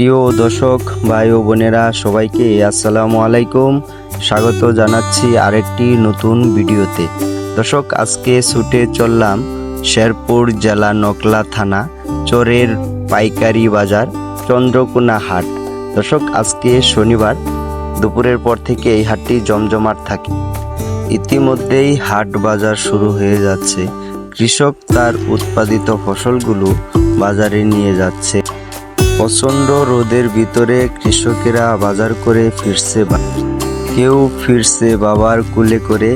প্রিয় দর্শক, ভাই ও বোনেরা, সবাইকে আসসালামু আলাইকুম। স্বাগত জানাচ্ছি আরেকটি নতুন ভিডিওতে। দর্শক, আজকে ছুটে চললাম শেরপুর জেলা নকলা থানা, চরের পাইকারি বাজার, চন্দ্রকোনা হাট। দর্শক, আজকে শনিবার, দুপুরের পর থেকে এই হাটটি জমজমাট থাকে। ইতিমধ্যেই হাট বাজার শুরু হয়ে যাচ্ছে। কৃষক তার উৎপাদিত ফসলগুলো বাজারে নিয়ে যাচ্ছে। প্রচণ্ড রোদের ভিতরে কৃষকেরা বাজার করে ফিরছে কেউ ফিরছে বাবার কুলে করে,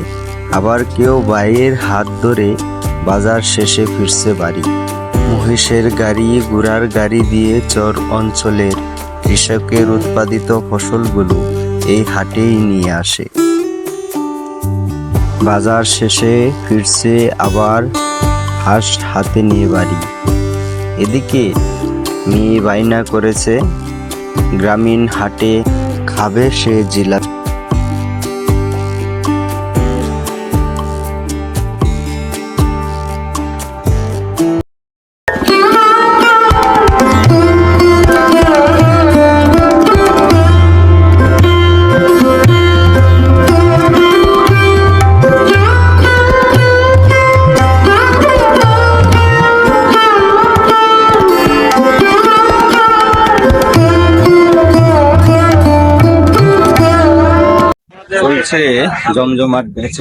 আবার কেউ ভাইয়ের হাত ধরে বাজার শেষে ফিরছে বাড়ি। মহিষের গাড়ি, গুড়ার গাড়ি দিয়ে চর অঞ্চলের কৃষকের উৎপাদিত ফসলগুলো এই হাটেই নিয়ে আসে। বাজার শেষে ফিরছে আবার হাঁস হাতে নিয়ে বাড়ি। এদিকে মেয়ে বাইনা করেছে। গ্রামীণ হাটে খাবে সে জিলাপি। চলছে জমজমাট বেচে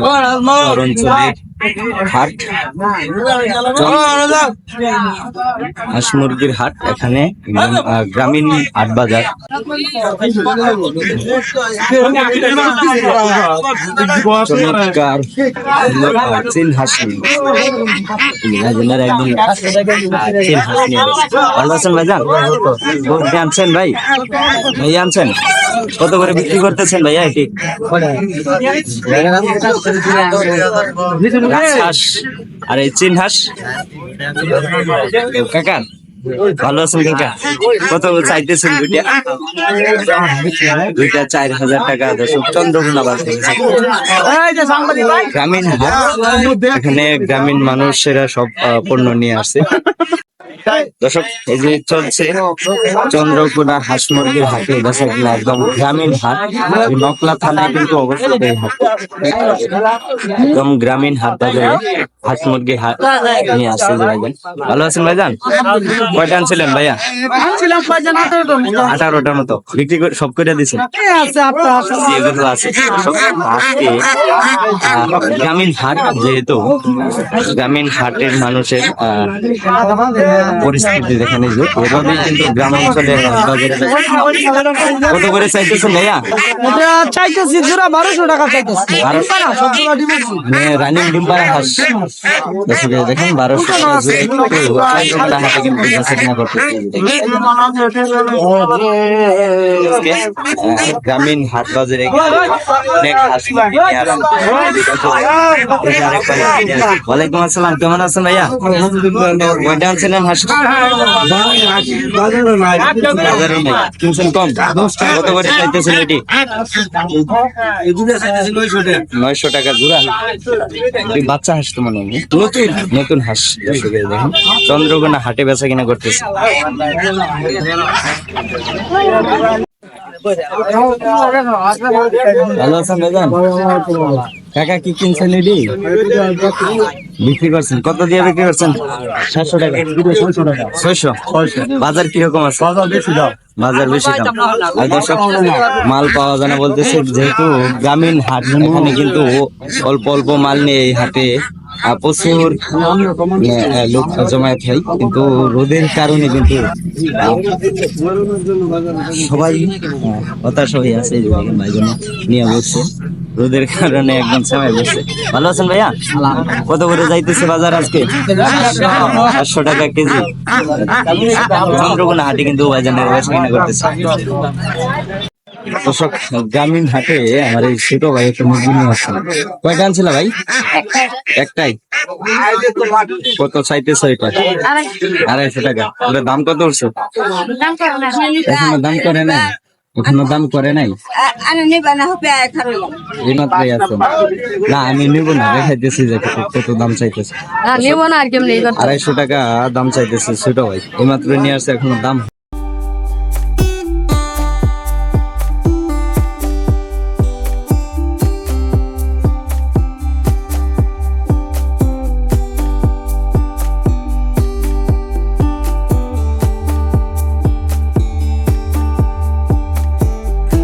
অঞ্চলের হাট। হাঁস মুরগির হাট এখানে গ্রামীণ হাট বাজার। চমৎকার সুন্দর হাঁস একদম চীন হাঁস নিয়ে। ভালো আছেন আনছেন ভাই? ভাই আনছেন? কত করে বিক্রি করতেছেন ভাইয়া এটি? রাজহাঁস আর এই চিন হাঁস। কাকা ভালো আছেন কাকা? কত চাইতেছেন দুইটা? দুইটা চার হাজার টাকা দর্শক চন্দ্রকোনা বাস গ্রামীণ এখানে গ্রামীণ মানুষেরা সব পণ্য নিয়ে আসে। দর্শক এই যে চলছে চন্দ্রকোনা হাঁস মুরগির হাটে বেচা কিনা একদম গ্রামীণ হাট। নকলা থানায় কিন্তু অবস্থিত এই হাট। একদম গ্রামীণ হাট বাজারে হাঁস মুরগির হাট নিয়ে আসছে ভাইজান। ভালো আছেন ভাইজান? কয়টা আনছিলেন ভাইয়া? আঠারোটার মতো। বিক্রি করে সব করে দিছেন এই আছে? গ্রামীণ হাট যেহেতু গ্রামীণ হাটের মানুষের আহ, পরিস্থিতি যেখানে যে এভাবেই কিন্তু গ্রাম অঞ্চলের বাজারে কত করে চাইতেছেন ভাইয়া এটা চাইতেছি জোড়া বারোশো টাকা চাইতেছি মানে রানিং ডিম্বার হাঁস দর্শক দেখেন বারোশো টাকা জোড়া কিন্তু চন্দ্রকোনা কিন্তু বেচা কিনা করতেছে গ্রামীণ হাট বাজারে অনেক হাঁস। এই। ওয়ালাইকুম আসসালাম কেমন আছেন ভাইয়া কয়টা আনছিলেন হাঁস কত করে চাইতেছেন এটি নয়শো টাকা জোড়া বাচ্চা হাঁস তো মনে হয় নতুন নতুন হাঁস দেখেন চন্দ্রকোনা হাটে বেচা কিনা করতেছে ভালো আছেন কাকা কি কিনছেন এডি বিক্রি করছেন। কত দিয়ে বিক্রি করছেন? সাতশো টাকা। ছয়শো। বাজার কীরকম আছে? বাজার বেশি দাম। আর দর্শক মাল পাওয়া যায় না বলতেছে যেহেতু গ্রামীণ হাট এখানে কিন্তু অল্প অল্প মাল নিয়ে এই হাটে প্রচুর লোক জমায়েত হয়, কিন্তু রোদের কারণে কিন্তু সবাই হতাশ হয়ে আছে এই যে দেখেন ভাইজন নিয়ে বসছে। রোদের কারণে একদম সময় বসছে। ভালো আছেন ভাইয়া? কত করে যাইতেছে বাজার আজকে? পাঁচশো টাকা কেজি। চন্দ্রকোনা হাটে কিন্তু বেচা করতেছে। দর্শক গ্রামীণ হাটে আমার এই ছোট ভাই একটা মুরগি নিয়ে আসছে। কয়টা আনছিল ভাই? একটাই? কত চাইতেছে এটা আড়াইশো টাকা। ওটার দাম কত উঠছে এখনও দাম করে নাই? এখনও দাম করে নাই? না আছে। না আমি নিব না দেখাইতেছি যে কত- দাম চাইতেছে। না না আড়াইশো টাকা দাম চাইতেছে ছোট ভাই। এই মাত্র নিয়ে আসছে এখনও দাম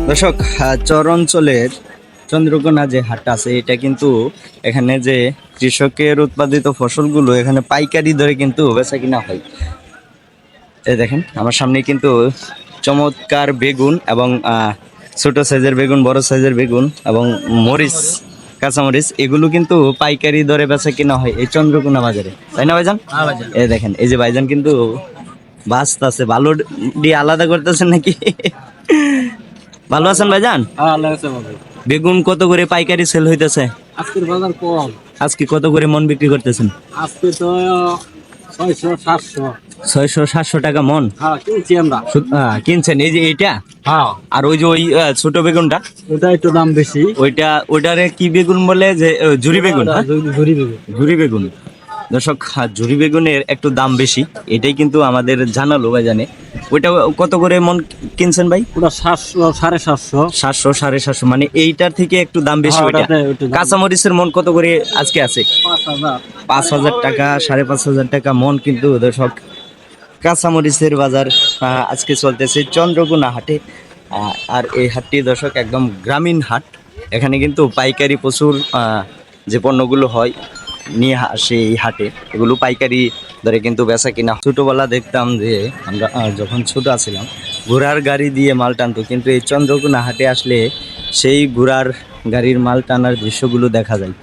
দর্শক চর অঞ্চলের চন্দ্রকোনা যে হাটটা আছে এটা কিন্তু এখানে যে কৃষকের উৎপাদিত ফসলগুলো এখানে পাইকারি দরে কিন্তু বেচা কিনা হয়। এই দেখেন আমার সামনে কিন্তু চমৎকার বেগুন এবং ছোট সাইজের বেগুন বড় সাইজের বেগুন এবং মরিচ কাঁচামরিচ এগুলো কিন্তু পাইকারি দরে বেচা কিনা হয় এই চন্দ্রকোনা বাজারে। তাই না ভাইজান? এই দেখেন এই যে ভাইজান কিন্তু বাস্ত আছে ভালো দিয়ে আলাদা করতেছেন নাকি? ভালো আছেন ভাইজান? বেগুন কত করে পাইকারি সেল হইতেছে? আজকের বাজার কম। আজকে কত করে মন বিক্রি করতেছেন? আজকে তো ছয়শো সাতশো। ছয়শো সাতশো টাকা মন? হ্যাঁ কিনছি আমরা। কিনছেন? এই যে এইটা? হ্যাঁ। আর ওই যে ওই ছোট বেগুনটা? ওটা একটু দাম বেশি। ওইটা ওইটারে কি বেগুন বলে যে ঝুরি বেগুন হ্যাঁ? ঝুরি বেগুন। ঝুরি বেগুন। দর্শক ঝুরি বেগুনের একটু দাম বেশি এটাই কিন্তু আমাদের জানালো ভাই জানে। ওইটা কত করে মন কিনছেন ভাই? ওটা সাতশো সাড়ে সাতশো। সাতশো সাড়ে সাতশো মানে এইটার থেকে একটু দাম বেশি হ্যাঁ, ওইটা। কাঁচামরিচের মন কত করে আজকে আছে? পাঁচ হাজার। টাকা সাড়ে পাঁচ হাজার টাকা মন কিন্তু দর্শক কাঁচামরিচের বাজার আজকে চলতেছে চন্দ্রকোনা হাটে। আর এই হাটটি দর্শক একদম গ্রামীণ হাট। এখানে কিন্তু পাইকারি প্রচুর আহ, যে পণ্যগুলো হয় নিয়ে আসে এই হাটে। এগুলো পাইকারি ধরে কিন্তু বেচা কিনা ছোটোবেলা দেখতাম যে আমরা যখন ছোট আছিলাম, ঘোড়ার গাড়ি দিয়ে মাল টানতো। কিন্তু এই চন্দ্রকোনা হাটে আসলে সেই ঘোড়ার গাড়ির মাল টানার দৃশ্যগুলো দেখা যায়।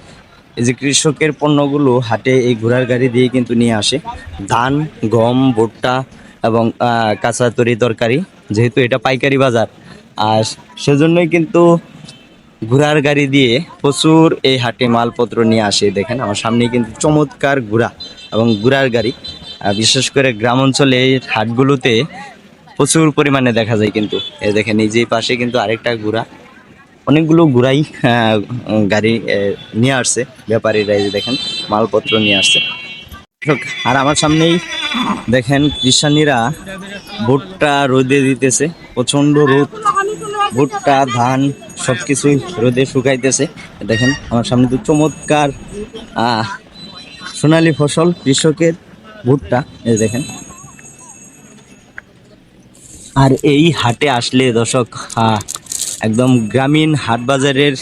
এই যে কৃষকের পণ্যগুলো হাটে এই ঘোড়ার গাড়ি দিয়ে কিন্তু নিয়ে আসে। ধান, গম, ভুট্টা এবং কাঁচা তরি তরকারি, যেহেতু এটা পাইকারি বাজার। আর সেজন্যই কিন্তু ঘোড়ার গাড়ি দিয়ে প্রচুর এই হাটে মালপত্র নিয়ে আসে। দেখেন, আমার সামনে কিন্তু চমৎকার ঘোড়া এবং ঘোড়ার গাড়ি। বিশেষ করে গ্রাম অঞ্চলে এই হাটগুলোতে প্রচুর পরিমাণে দেখা যায় কিন্তু। এই দেখেন, এই যে পাশে কিন্তু আরেকটা ঘোড়া। অনেকগুলো ঘোড়াই গাড়ি নিয়ে আসছে। ব্যাপারীরা এই যে দেখেন, মালপত্র নিয়ে আসছে। আর আমার সামনেই দেখেন, কৃষানীরা ভুট্টা রোদে দিতেছে। প্রচণ্ড রোদ, ভুট্টা, ধান সবকিছুই রোদে শুকাইতেছে। দেখেন, আমার সামনে তো চমৎকার সোনালী ফসল, কৃষকের ভুট্টা, এই দেখেন। আর এই হাটে আসলে দর্শক একদম গ্রামীণ হাট বাজারের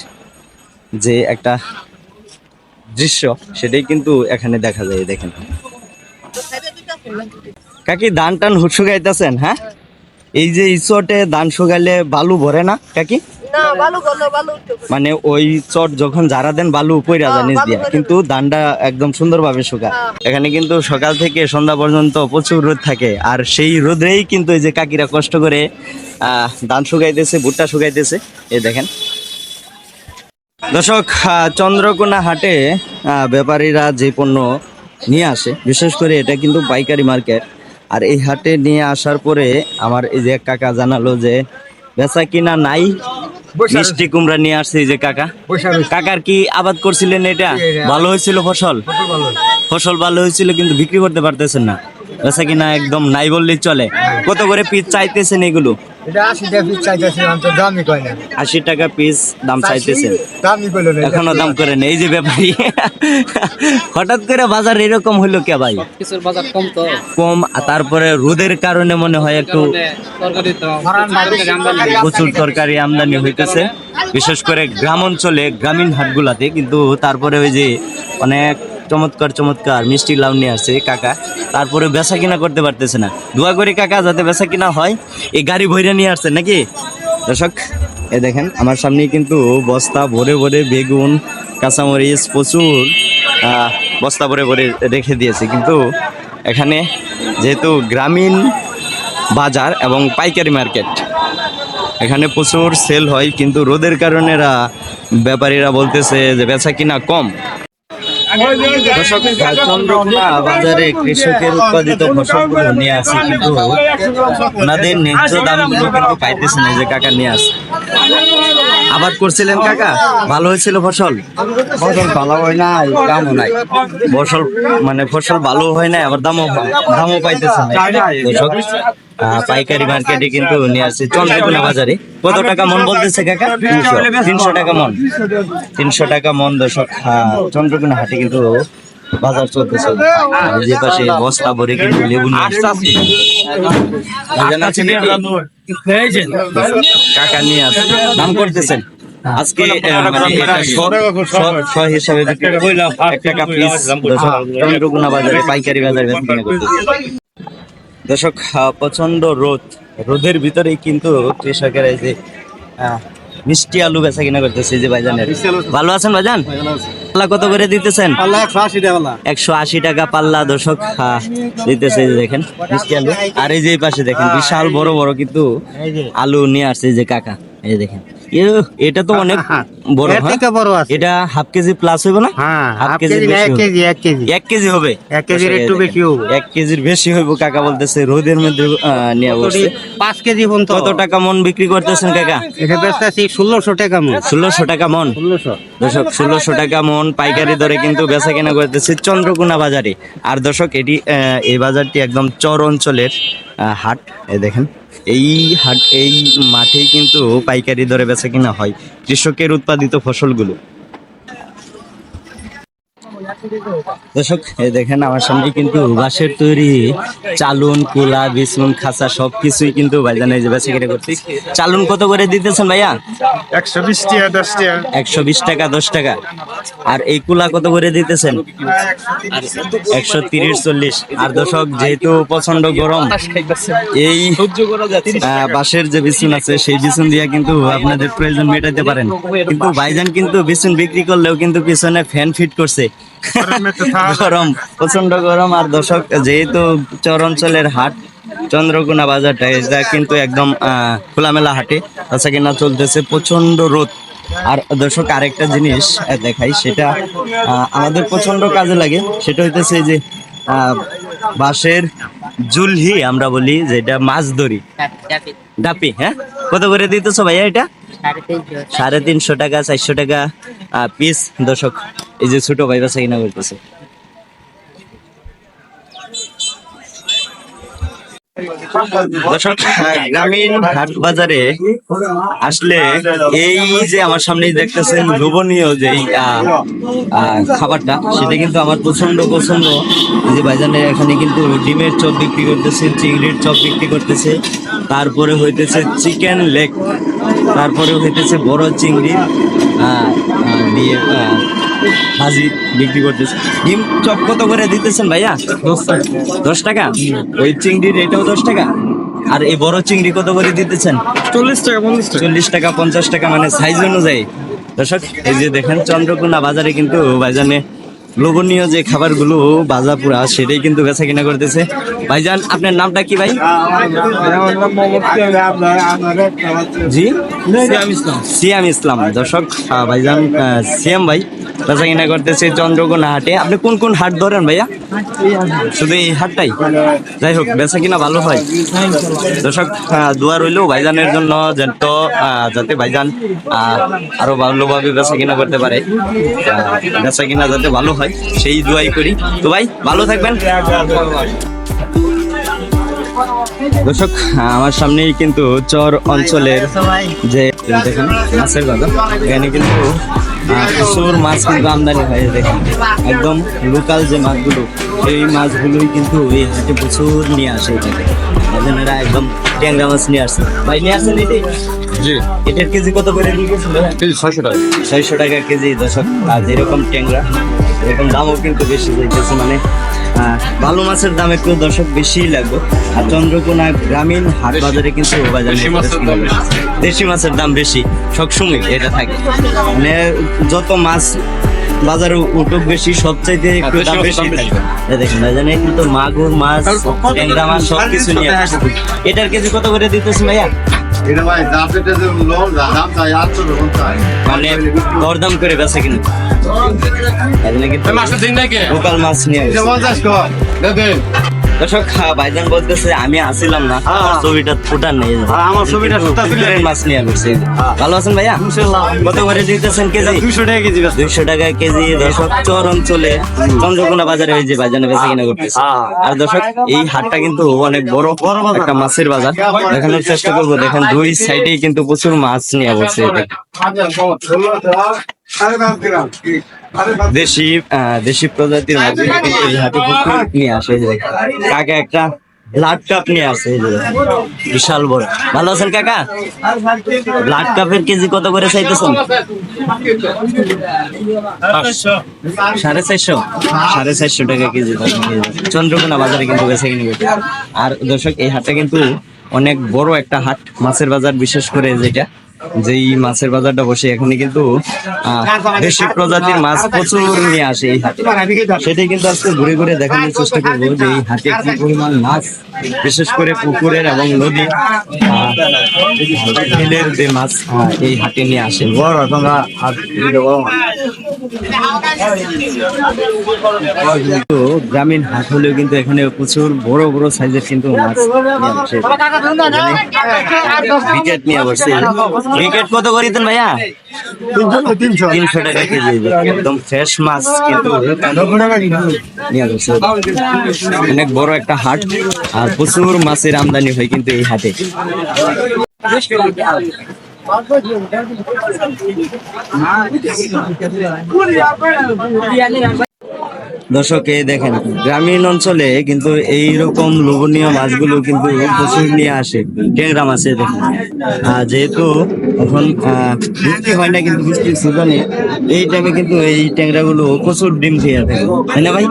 যে একটা দৃশ্য, সেটাই কিন্তু এখানে দেখা যায় দেখেন। কাকি ধান টান শুকাইতেছেন হ্যাঁ? এই যে ইচটে ধান শুকাইলে বালু ভরে না, কাকি? মানে ওই চট যখন যারা দেন বালু উপরে জানিস দিয়া। কিন্তু ধানটা একদম সুন্দরভাবে শুকায় এখানে কিন্তু সকাল থেকে সন্ধ্যা পর্যন্ত প্রচুর রোদ থাকে। আর সেই রোদেই কিন্তু এই যে কাকিরা কষ্ট করে ধান শুকাইতেছে ভুট্টা শুকাইতেছে। এই দেখেন। দর্শক চন্দ্রকোনা হাটে ব্যাপারীরা যে পণ্য নিয়ে আসে বিশেষ করে এটা কিন্তু পাইকারি মার্কেট। আর এই হাটে নিয়ে আসার পরে আমার এই যে কাকা জানালো যে বেচা কিনা নাই মিষ্টি কুমড়া নিয়ে আসছি যে কাকা। কাকার কি আবাদ করছিলেন এটা? ভালো হয়েছিল ফসল? ফসল ভালো হয়েছিল কিন্তু বিক্রি করতে পারতেছেন না। বেচা কিনা একদম নাই বললেই চলে। কত করে পিস চাইতেছেন এগুলো? এটা আশি টাকা পিস চাইতেছে তো দামই কয় না। আশি টাকা পিস দাম চাইতেছেন। দামই কইলো না এখনও দাম করে নেই এই যে ব্যাপারী। হঠাৎ করে বাজার এরকম হইল কে ভাই? কিছুর বাজার কম তো। কম আর তারপরে রোদের কারণে মনে হয় একটু প্রচুর তরকারি আমদানি। হইতেছে। বিশেষ করে গ্রাম অঞ্চলে গ্রামীণ হাটগুলাতে কিন্তু তারপরে ওই যে অনেক চমৎকার চমৎকার, মিষ্টি লাউ নিয়ে আসছে কাকা। তারপরে বেচা কিনা করতে পারতেছে না। দোয়া করি কাকা যাতে বেচা কিনা হয়। এই গাড়ি ভইরা নিয়ে আসছে নাকি? দর্শক, এ দেখেন, আমার সামনে কিন্তু বস্তা ভরে ভরে বেগুন, কাঁচামরিচ প্রচুর বস্তা ভরে ভরে রেখে দিয়েছে। কিন্তু এখানে যেহেতু গ্রামীণ বাজার এবং পাইকারি মার্কেট, এখানে প্রচুর সেল হয়। কিন্তু রোদের কারণে ব্যাপারীরা বলতেছে যে বেচা কিনা কম। দর্শক চন্দ্রকোনা বাজারে কৃষকের উৎপাদিত ফসলগুলো নিয়ে আসে কিন্তু ওনাদের ন্যায্য দামগুলো কিন্তু পাইতেছে না যে কাকা নিয়ে আসে। আবাদ করছিলেন কাকা? ভালো হয়েছিল ফসল? ফসল ভালো হয় না দামও নাই। ফসল মানে ফসল ভালো হয় না আবার দামও দামও পাইতেছে না। পাইকারি মার্কেটে কিন্তু নিয়ে আসছে চন্দ্রকোনা বাজারে। কত টাকা মন বলতেছে কাকা? তিনশো তিনশো টাকা মন। তিনশো টাকা মন দর্শক আহ, চন্দ্রকোনা হাটে কিন্তু বাজার চলতেছে। যে পাশে বস্তা ভরে কিন্তু লেবু নিয়ে আছেন নাকি? কাকা নিয়ে আসছে। দাম করতেছেন? আজকে মানে হিসাবে এক টাকা পিস চন্দ্রগুনা বাজারে পাইকারি বাজারে করতেছে। দর্শক প্রচণ্ড রোদ। রোদের ভিতরেই কিন্তু কৃষকের এই যে মিষ্টি আলু বেচা কিনা করতেছে যে ভাইজানের। ভালো আছেন ভাইজান? পাল্লা কত করে দিতেছেন? একশো আশি টাকা পাল্লা। দর্শক দিতেছে দেখেন মিষ্টি আলু। আর এই যে পাশে দেখেন বিশাল বড় বড় কিন্তু আলু নিয়ে আসছে যে কাকা। এই যে দেখেন। এটা তো অনেক বড় হ্যাঁ? থেকে বড় আছে। এটা হাফ কেজি প্লাস হইব না? হ্যাঁ হাফ হাফ কেজি এক কেজি এক কেজি। এক কেজি হবে? এক কেজির একটু বেশি হবে। এক কেজির বেশি হইব কাকা বলতেছে রোদের মধ্যে নিয়ে বসছে। পাঁচ কেজি পর্যন্ত। কত টাকা মন বিক্রি করতেছেন কাকা? এটা বেচতেছি ষোলোশো টাকা মন। ষোলোশো টাকা মন? ষোলোশো। দর্শক ষোলোশো টাকা মন পাইকারি দরে কিন্তু বেচা কেনা করতেছে চন্দ্রকোনা বাজারে। আর দর্শক এটি আহ, এই বাজারটি একদম চর অঞ্চলের হাট এই দেখেন। এই হাট, এই মাঠেই কিন্তু পাইকারি দরে বেচা কিনা হয় কৃষকের উৎপাদিত ফসলগুলো। দর্শক এই দেখেন আমার সামনে কিন্তু বাঁশের তৈরি চালুন কুলা বিছুন খাঁচা সব কিছুই কিন্তু ভাইজান এই যে বেচা কিনা করতে চালুন কত করে দিতেছেন ভাইয়া? একশো বিশ টাকা দশ টাকা। একশো বিশ টাকা দশ টাকা। আর এই কুলা কত করে দিতেছেন? একশো তিরিশ চল্লিশ। আর দর্শক যেহেতু প্রচণ্ড গরম এই বাঁশের যে বিছুন আছে সেই বিছুন দিয়ে কিন্তু আপনাদের প্রয়োজন মেটাতে পারেন। কিন্তু ভাইজান কিন্তু বিছুন বিক্রি করলেও কিন্তু পিছনে ফ্যান ফিট করছে। গরম প্রচণ্ড গরম। আর দর্শক, যেহেতু চর অঞ্চলের হাট, চন্দ্রকোনা বাজারটা এটা কিন্তু একদম খোলামেলা হাটে। তাছাড়া কিনা চলতেছে প্রচণ্ড রোদ। আর দর্শক, আরেকটা জিনিস দেখাই, সেটা আমাদের প্রচণ্ড কাজে লাগে। সেটা হইতেছে যে বাঁশের জুলহি আমরা বলি যেটা মাছ ধরি। ডাপি হ্যাঁ? কত করে দিতেছো ভাইয়া এটা? সাড়ে তিনশো টাকা, চারশো টাকা পিস দর্শক, এই যে ছোট ভাই বাসা কিনা করতেছে। গ্রামীণ হাট বাজারে আসলে এই যে আমার সামনে দেখতেছেন লোভনীয় যে খাবারটা, সেটা কিন্তু আমার প্রচণ্ড পছন্দ। যে বাজারে এখানে কিন্তু ডিমের চপ বিক্রি করতেছে, চিংড়ির চপ বিক্রি করতেছে, তারপরে হইতেছে চিকেন লেগ, তারপরে হইতেছে বড় চিংড়ি দিয়ে ভাজি বিক্রি করতেছে। ডিম চপ কত করে দিতেছেন ভাইয়া? দশ টাকা? ওই চিংড়ির এটাও দশ টাকা? আর এই বড় চিংড়ি কত করে দিতেছেন? চল্লিশ টাকা পঞ্চাশ টাকা। চল্লিশ টাকা পঞ্চাশ টাকা মানে সাইজ অনুযায়ী। দর্শক এই যে দেখেন চন্দ্রকোনা বাজারে কিন্তু ভাইজানে লোভনীয় যে খাবারগুলো বাজা পুরা সেটাই কিন্তু বেচা কিনা করতেছে। ভাইজান আপনার নামটা কি ভাই? জি? সিয়াম ইসলাম। সিয়াম ইসলাম। দর্শক ভাইজান সিয়াম ভাই বেচা কিনা করতেছে, চন্দ্রকোনা হাটে। আপনি কোন কোন হাট ধরেন ভাইয়া? শুধু এই হাটটাই? যাই হোক, বেচা কিনা ভালো হয়। দর্শক দোয়া রইল ভাইজানের জন্য তো যাতে ভাইজান আরও ভালোভাবে বেচা কিনা করতে পারে। বেচা কিনা যাতে ভালো হয়, সেই দোয়াই করি। তো ভাই, ভালো থাকবেন। দর্শক আমার সামনেই কিন্তু চর অঞ্চলের যে দেখেন মাছের বাজার এখানে কিন্তু প্রচুর মাছ কিন্তু আমদানি হয় দেখেন। একদম লোকাল যে মাছগুলো সেই মাছগুলোই কিন্তু এই হাটে প্রচুর নিয়ে আসে এখানে এজনেরা একদম ট্যাংরা মাছ নিয়ে আসছে ভাই নিয়ে আসেন এটি? জি। এটার কেজি কত করে দিয়েছিল কেজি ছয়শো টাকা। ছয়শো টাকা কেজি দশক আর যেরকম ট্যাংরা এরকম দামও কিন্তু বেশি যাইতেছে মানে ভালো মাছের দাম একটু দর্শক বেশি লাগবে। আর চন্দ্রকোনা গ্রামীণ হাট বাজারে কিন্তু দেশি মাছের দাম বেশি। সবসময় এটা থাকে। মানে যত মাছ বাজারে উঠুক বেশি সবচাইতে একটু দাম বেশি। থাকে। দেখেন ভাইজান কিন্তু মাগুর মাছ ট্যাংরা মাছ সব কিছু নিয়ে এটার কেজি কত করে দিতেছে ভাইয়া? এটা ভাই এটা যে লোন দাম চাই আটশো রকম চাই। মানে দরদাম করে এজন্য কিন্তু মাসের দিন নাকি? লোকাল মাছ নিয়ে। পঞ্চাশ কর। দেখেন দর্শক ভাইজান বলতেছে আমি আসিলাম না। আমার ছবিটা ফুটার নেই। আমার ছবিটা ফুটা তুলে মাছ নিয়ে আসছে। ভালো আছেন ভাইয়া? কত করে দিতেছেন কেজি? দুশো টাকা কেজি। দুইশো টাকা কেজি দর্শক চর অঞ্চলে চন্দ্রকোনা বাজারে ওই যে বাজানে বেচা কিনা করতেছে আর দর্শক এই হাটটা কিন্তু অনেক বড় একটা মাছের বাজার। দেখানোর চেষ্টা করব। দেখেন দুই সাইডেই কিন্তু প্রচুর মাছ নিয়ে বসে। দেশি দেশি প্রজাতির হাটে প্রচুর নিয়ে আসে কাকা একটা ব্লাড কাপ নিয়ে আসে। বিশাল বড়। ভালো আছেন কাকা? ব্লাড কাপের কেজি কত করে চাইতেছেন? সাড়ে চারশো। সাড়ে চারশো টাকা কেজি চন্দ্রকোনা বাজারে কিন্তু বেছে কিনে গেছে। আর দর্শক এই হাটটা কিন্তু অনেক বড় একটা হাট। মাছের বাজার বিশেষ করে যেটা। যেই মাছের বাজারটা বসে এখানে কিন্তু দেশি প্রজাতির মাছ প্রচুর নিয়ে আসে এই হাটে। সেটাই কিন্তু আজকে ঘুরে ঘুরে দেখানোর চেষ্টা করব যে এই হাটে কি পরিমাণ মাছ, বিশেষ করে পুকুরের এবং নদী বিলের যে মাছ এই হাটে নিয়ে আসে। বড়, তোমরা গ্রামীণ হাট হলেও কিন্তু এখানে প্রচুর বড় বড় সাইজের কিন্তু মাছ ক্রিকেট নিয়ে বসছে ক্রিকেট কত করে দিতেন ভাইয়া? তিনশো। টাকা কেজি। একদম ফ্রেশ মাছ কিন্তু অনেক বড় একটা হাট আর প্রচুর মাছের আমদানি হয় কিন্তু এই হাটে। હા. দর্শক দেখেন গ্রামীণ অঞ্চলে কিন্তু এই রকম লোভনীয় মাছগুলো কিন্তু প্রচুর নিয়ে আসে ট্যাংরা মাছে দেখেন। আহ, যেহেতু এখন বৃষ্টি হয় না কিন্তু বৃষ্টির সিজনে এই টাইমে কিন্তু এই ট্যাংরা গুলো প্রচুর ডিম খেয়ে থাকে। তাই না ভাই?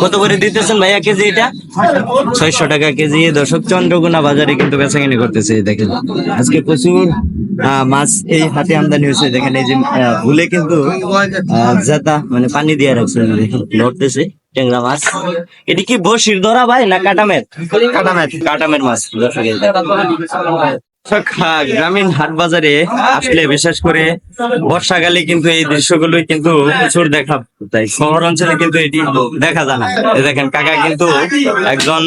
কত করে দিতেছেন ভাইয়া কেজি এটা? ছয়শো টাকা কেজি। দর্শক চন্দ্রকোনা বাজারে কিন্তু বেচাকেনি করতেছে দেখেন। আজকে প্রচুর মাছ এই হাতে আমদানি হয়েছে দেখেন এই যে ভুলে কিন্তু জাতা মানে পানি দিয়ে রাখছে ধরতেছে ট্যাংরা মাছ। এটি কি বসির ধরা ভাই না কাটামের? কাটামের। কাটামের মাছ দর্শক আহ, গ্রামীণ হাট বাজারে আসলে বিশেষ করে বর্ষাকালে কিন্তু এই দৃশ্যগুলোই কিন্তু প্রচুর দেখা তাই শহর অঞ্চলে কিন্তু এটি দেখা যায় না। দেখেন কাকা কিন্তু একজন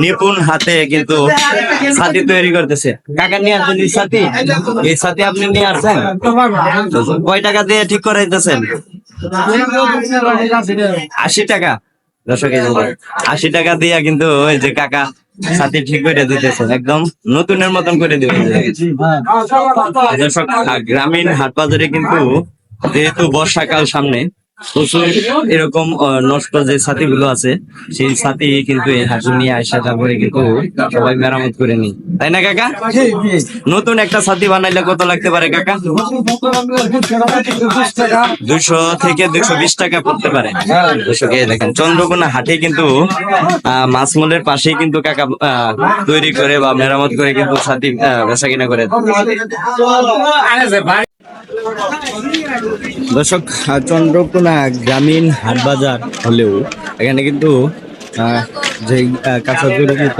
নিপুণ হাতে কিন্তু ছাতি তৈরি করতেছে। কাকা নিয়ে আসছেন এই ছাতি? এই ছাতি আপনি নিয়ে আসছেন? কয় টাকা দিয়ে ঠিক করাইতেছেন? আশি টাকা। দর্শক আশি টাকা দিয়ে কিন্তু ওই যে কাকা ছাতি ঠিক করে দিতেছেন একদম নতুনের মতন করে দিবেন। দর্শক গ্রামীণ হাট বাজারে কিন্তু যেহেতু বর্ষাকাল সামনে এরকম নষ্ট যে আছে, সেই ছাতি কিন্তু সবাই মেরামত করে নি তাই না, কাকা? নতুন একটা ছাতি বানাইলে কত লাগতে পারে, কাকা? দুশো থেকে দুশো বিশ টাকা পড়তে পারে। দেখেন, চন্দ্রকোনা হাটে কিন্তু মাছমলের পাশেই কিন্তু কাকা তৈরি করে বা মেরামত করে কিন্তু ছাতি বেচা কিনা করে। দর্শক চন্দ্রকোনা গ্রামীণ হাট বাজার হলেও এখানে কিন্তু যে কাঁচা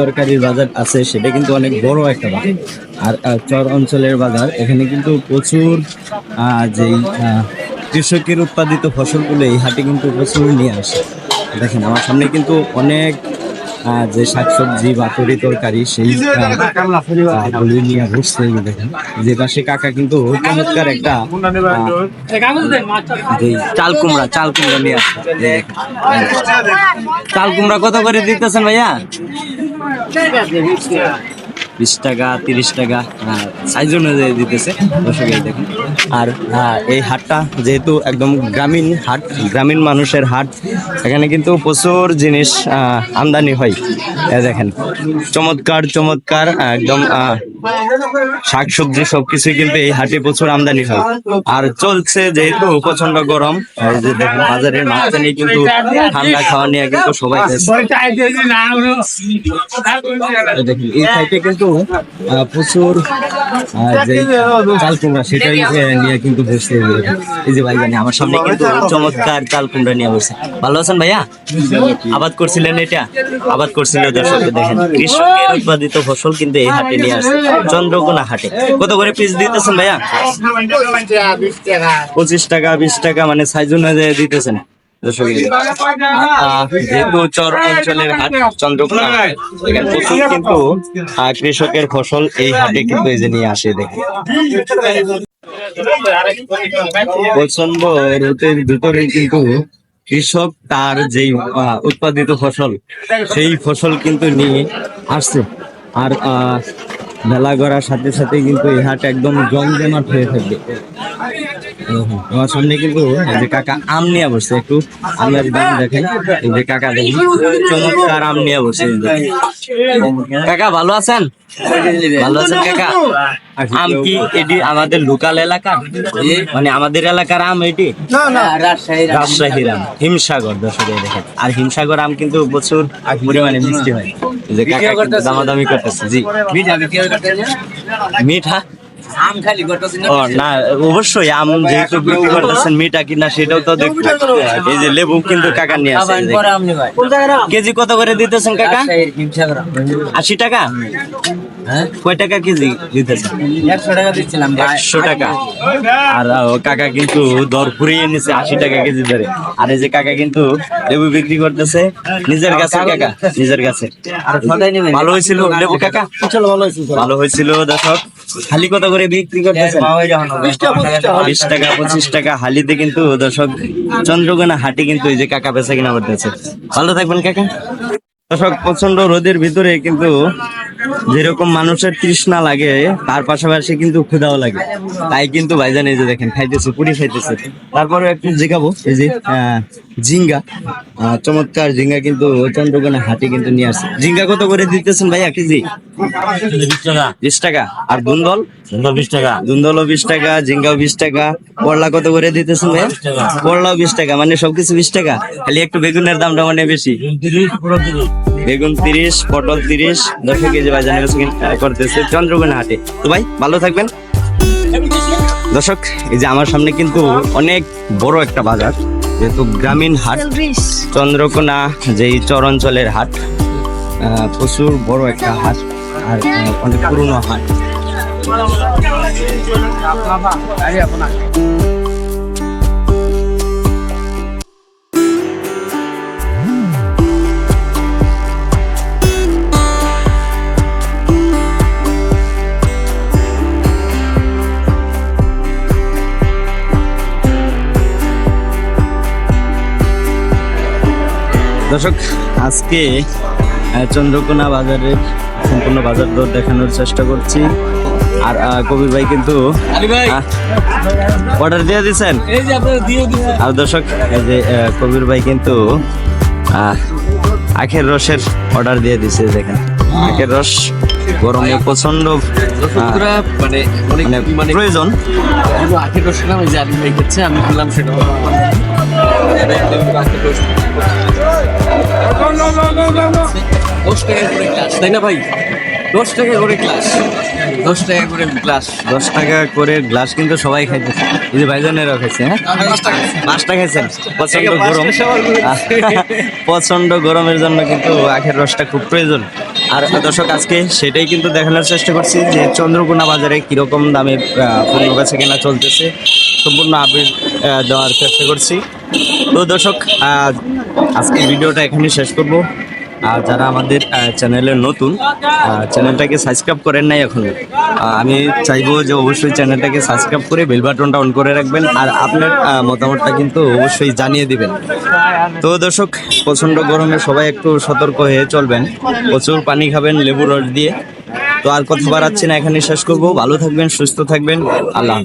তরকারির বাজার আছে, সেটা কিন্তু অনেক বড় একটা বাজার। আর চর অঞ্চলের বাজার, এখানে কিন্তু প্রচুর যেই কৃষকের উৎপাদিত ফসলগুলো এই হাটে কিন্তু প্রচুর নিয়ে আসে। দেখেন, আমার সামনে কিন্তু অনেক যে শাকসবজি বা তরি তরকারি সেই নিয়ে বসছে দেখেন পাশে কাকা কিন্তু চমৎকার একটা চাল কুমড়া চাল কুমড়া নিয়ে আসছে। চাল কুমড়া কত করে দিতেছেন ভাইয়া? বিশ টাকা, তিরিশ টাকা সাইজ অনুযায়ী দিতেছে। দর্শক, এই দেখেন। আর এই হাটটা যেহেতু একদম গ্রামীণ হাট, গ্রামীণ মানুষের হাট, এখানে কিন্তু প্রচুর জিনিস আমদানি হয়। দেখেন, চমৎকার চমৎকার একদম শাকসবজি সবকিছুই কিন্তু এই হাটে প্রচুর আমদানি হয়। আর চলছে যেহেতু প্রচণ্ড গরম, এই যে বাজারের মাঝখানে কিন্তু ঠান্ডা খাওয়া নিয়ে কিন্তু সবাই দেখেন, এই সাইডে কিন্তু আহ, প্রচুর সেটাই নিয়ে কিন্তু এই যে ভাই জানি আমার সামনে কিন্তু চমৎকার নিয়ে বসে। ভালো আছেন ভাইয়া? আবাদ করছিলেন এটা? আবাদ করছিল দর্শক দেখেন। কৃষকের উৎপাদিত ফসল কিন্তু এই হাটে নিয়ে আসে চন্দ্রকোনা হাটে। কত করে পিস দিতেছেন ভাইয়া? পঁচিশ টাকা বিশ টাকা মানে সাইজ অনুযায়ী দিতেছেন। যেহেতু চর অঞ্চলের হাট চন্দ্রকোনা এখানে প্রচুর কিন্তু আহ, কৃষকের ফসল এই হাটে কিন্তু এই যে নিয়ে আসে দেখে। প্রচণ্ড রোদের ভিতরে কিন্তু কৃষক তার যেই উৎপাদিত ফসল সেই ফসল কিন্তু নিয়ে আসছে। আর মেলা গড়ার সাথে সাথে কিন্তু এই হাট একদম জমজমাট হয়ে থাকবে। আমার সামনে কিন্তু যে কাকা আম নিয়ে বসছে একটু আমের দাম দেখেন যে কাকা দেখেন চমৎকার আম নিয়ে বসে কাকা ভালো আছেন? ভালো আছেন কাকা? আম কি এটি আমাদের লোকাল এলাকা? মানে আমাদের এলাকার আম এটি? রাজশাহীর আম। হিমসাগর দর্শক এই দেখেন। আর হিমসাগর আম কিন্তু প্রচুর পরিমাণে মিষ্টি হয়। যে কাকা দামাদামি করতেছে জি। মিঠা ও না? অবশ্যই আম যেহেতু বিক্রি করতেছেন মিঠা কিনা সেটাও তো দেখব এই যে লেবু কিন্তু কাকা নিয়ে আসে এই দেখেন। আম নিবাই কেজি কত করে দিতেছেন কাকা? আশি টাকা? হ্যাঁ? কয় টাকা কেজি দিতেছেন? একশো টাকা দিচ্ছিলাম একশো টাকা। আর কাকা কিন্তু দর ফুরিয়ে এনেছে আশি টাকা কেজি ধরে। আর এই যে কাকা কিন্তু লেবু বিক্রি করতেছে নিজের কাছে কাকা নিজের কাছে ভালো হয়েছিল লেবু কাকা? ভালো হয়েছিল দর্শক। হালি কত করে বিক্রি করতেছেন? বিশ টাকা পঁচিশ টাকা হালিতে কিন্তু দর্শক চন্দ্রকোনা হাটে কিন্তু এই যে কাকা বেচা কিনা করতেছে। ভালো থাকবেন কাকা। দর্শক প্রচণ্ড রোদের ভিতরে কিন্তু যেরকম মানুষের তৃষ্ণা লাগে তার পাশাপাশি কিন্তু ক্ষুধাও লাগে। তাই কিন্তু ভাইজান এই যে দেখেন খাইতেছে পুরি খাইতেছে। তারপরে একটু জিগাবো এই যে আহ, চমৎকার ঝিঙ্গা কিন্তু চন্দ্রকোনা হাটে কিন্তু নিয়ে আসছে। ঝিঙ্গা কত করে দিতেছেন ভাইয়া কেজি? বিশ টাকা। আর দুন্দল? বিশ টাকা। দুন্দলও বিশ টাকা ঝিঙ্গাও বিশ টাকা। করলা কত করে দিতেছেন ভাইয়া? করলাও বিশ টাকা। মানে সবকিছু বিশ টাকা। খালি একটু বেগুনের দামটা মানে বেশি। বেগুন তিরিশ, পটল তিরিশ, দশ কেজি বাজার করতেছে চন্দ্রকোনা হাটে। তো ভাই, ভালো থাকবেন। দর্শক, এই যে আমার সামনে কিন্তু অনেক বড় একটা বাজার, যেহেতু গ্রামীণ হাট, চন্দ্রকোনা যেই চর অঞ্চলের হাট প্রচুর বড় একটা হাট আর অনেক পুরনো হাট। দর্শক আজকে চন্দ্রকোনা বাজারের সম্পূর্ণ বাজার দর দেখানোর চেষ্টা করছি। আর কবির ভাই কিন্তু অর্ডার দিয়ে দিচ্ছেন আর দর্শক এই যে কবির ভাই কিন্তু আখের রসের অর্ডার দিয়ে দিছে দেখেন। আখের রস গরমে প্রচণ্ড মানে মানে মানে প্রয়োজন। আখের রস খেলাম এই যে আলিম ভাই খেচ্ছে আমি খেলাম সেটা দশ টাকা করে ক্লাস তাই না ভাই? দশ টাকা করে ক্লাস দশ টাকা করে গ্লাস দশ টাকা করে গ্লাস কিন্তু সবাই খাইতেছে। এই যে ভাইজানেরাও খাইছে হ্যাঁ? পাঁচটা খাইছেন প্রচণ্ড গরম। প্রচণ্ড গরমের জন্য কিন্তু আখের রসটা খুব প্রয়োজন। আর দর্শক, আজকে সেটাই কিন্তু দেখানোর চেষ্টা করছি যে চন্দ্রকোনা বাজারে কীরকম দামে পণ্য বেচা কেনা চলতেছে। সম্পূর্ণ আপডেট দেওয়ার চেষ্টা করছি। তো দর্শক আজকের আজকে ভিডিওটা এখানে শেষ করব। আর যারা আমাদের চ্যানেলে নতুন চ্যানেলটাকে সাবস্ক্রাইব করেন নাই এখন আমি চাইব যে অবশ্যই চ্যানেলটাকে সাবস্ক্রাইব করে বেল বাটনটা অন করে রাখবেন আর আপনার মতামতটা কিন্তু অবশ্যই জানিয়ে দিবেন। তো দর্শক, প্রচণ্ড গরমে সবাই একটু সতর্ক হয়ে চলবেন। প্রচুর পানি খাবেন লেবু রস দিয়ে। তো আর কথা বাড়াচ্ছি না এখানে শেষ করব। ভালো থাকবেন, সুস্থ থাকবেন। আল্লাহ।